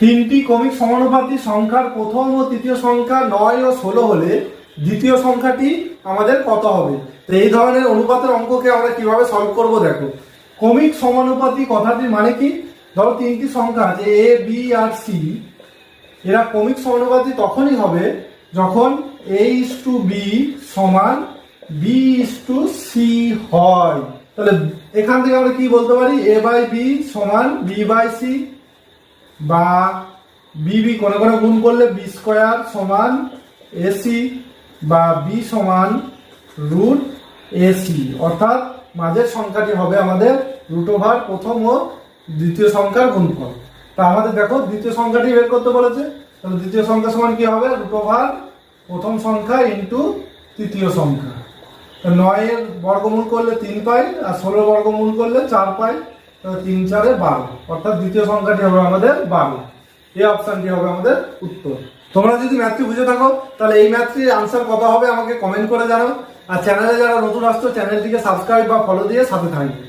তিনটি কমিক সমানুপাতি সংখ্যার প্রথম ও তৃতীয় সংখ্যা নয় ও ষোলো হলে দ্বিতীয় সংখ্যাটি আমাদের কত হবে? তো এই ধরনের অনুপাতের অঙ্ককে আমরা কীভাবে সলভ করব দেখো। কমিক সমানুপাতি কথাটির মানে কি? ধরো তিনটি সংখ্যা আছে এ বি আর সি এরা কমিক সমানুপাতি তখনই হবে যখন এ ইস টু বি সমান বি ইস টু সি হয়। তাহলে এখান থেকে আমরা কি বলতে পারি? এ বাই বি সমান বি বাই সি বা বি বি কোনো কোনে গুণ করলে বি স্কোয়ার সমান এসি বা বি সমান রুট এসি অর্থাৎ মাঝের সংখ্যাটি হবে আমাদের রুট ওভার প্রথম ও দ্বিতীয় সংখ্যার গুণফল। তা আমাদের দেখো, দ্বিতীয় সংখ্যাটি বের করতে বলেছে। তাহলে দ্বিতীয় সংখ্যা সমান কি হবে? রুট ওভার প্রথম সংখ্যা ইন্টু তৃতীয় সংখ্যা। নয়ের বর্গমূল করলে তিন পাই আর ষোলো বর্গমূল করলে চার পাই। তিন চারে বারো। অর্থাৎ দ্বিতীয় সংখ্যাটি হবে আমাদের বারো। এই অপশানটি হবে আমাদের উত্তর। তোমরা যদি ম্যাথটি বুঝে থাকো, তাহলে এই ম্যাথটির আনসার কত হবে আমাকে কমেন্ট করে জানাও। আর চ্যানেলে যারা নতুন আসছো চ্যানেলটিকে সাবস্ক্রাইব বা ফলো দিয়ে সাথে থাকবে।